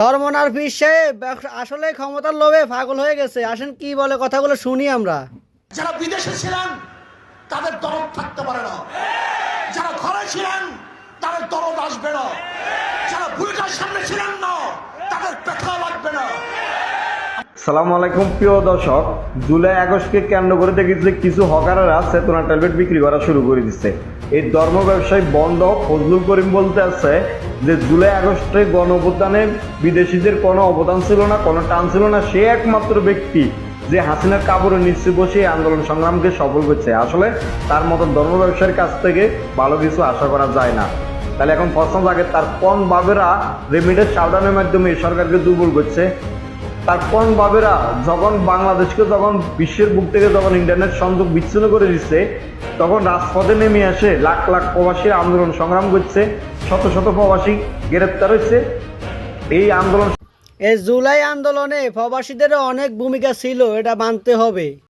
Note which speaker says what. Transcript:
Speaker 1: ধর্মনার পীর সাহেব আসলে ক্ষমতার লোভে পাগল হয়ে গেছে। আসেন কি বলে কথাগুলো শুনি আমরা।
Speaker 2: যারা বিদেশে ছিলেন, তাদের দরদ থাকতে পারে না। যারা ঘরে ছিলেন, তাদের দরদ আসবে না। যারা ভূমিকার সামনে ছিলেন না তাদের ব্যথা লাগবে না
Speaker 3: সালামু আলাইকুম, প্রিয় দর্শক। জুলাই আগস্টকে কেন্দ্র করে দেখেছি কিছু হকারেরা চেতনা ট্যাবলেট বিক্রি করা শুরু করে দিচ্ছে। এই ধর্ম ব্যবসায়ী বন্ধ ফজলুল করিম বলতে আছে যে, জুলাই আগস্টে গণ অভ্যুত্থানে বিদেশিদের কোনো অবদান ছিল না, কোনো টান ছিল না। সে একমাত্র ব্যক্তি যে হাসিনার কাপড়ের নিচে বসে আন্দোলন সংগ্রামকে সফল করছে। আসলে তার মতো ধর্ম ব্যবসায়ীর কাছ থেকে ভালো কিছু আশা করা যায় না। তাহলে এখন প্রশ্ন থাকে তার কোন বাবেরা রেমিডের সাবধানের মাধ্যমে সরকারকে দুর্বল করছে? তার কোন বাবেরা যখন বাংলাদেশকে যখন বিশ্বের বুক থেকে যখন ইন্টারনেট সংযোগ বিচ্ছিন্ন করে দিচ্ছে, তখন রাজপথে নেমে আসে লাখ লাখ প্রবাসী আন্দোলন সংগ্রাম করছে, শত শত প্রবাসী গ্রেপ্তার হয়েছে এই আন্দোলন
Speaker 1: এই জুলাই আন্দোলনে প্রবাসীদের অনেক ভূমিকা ছিল, এটা মানতে হবে।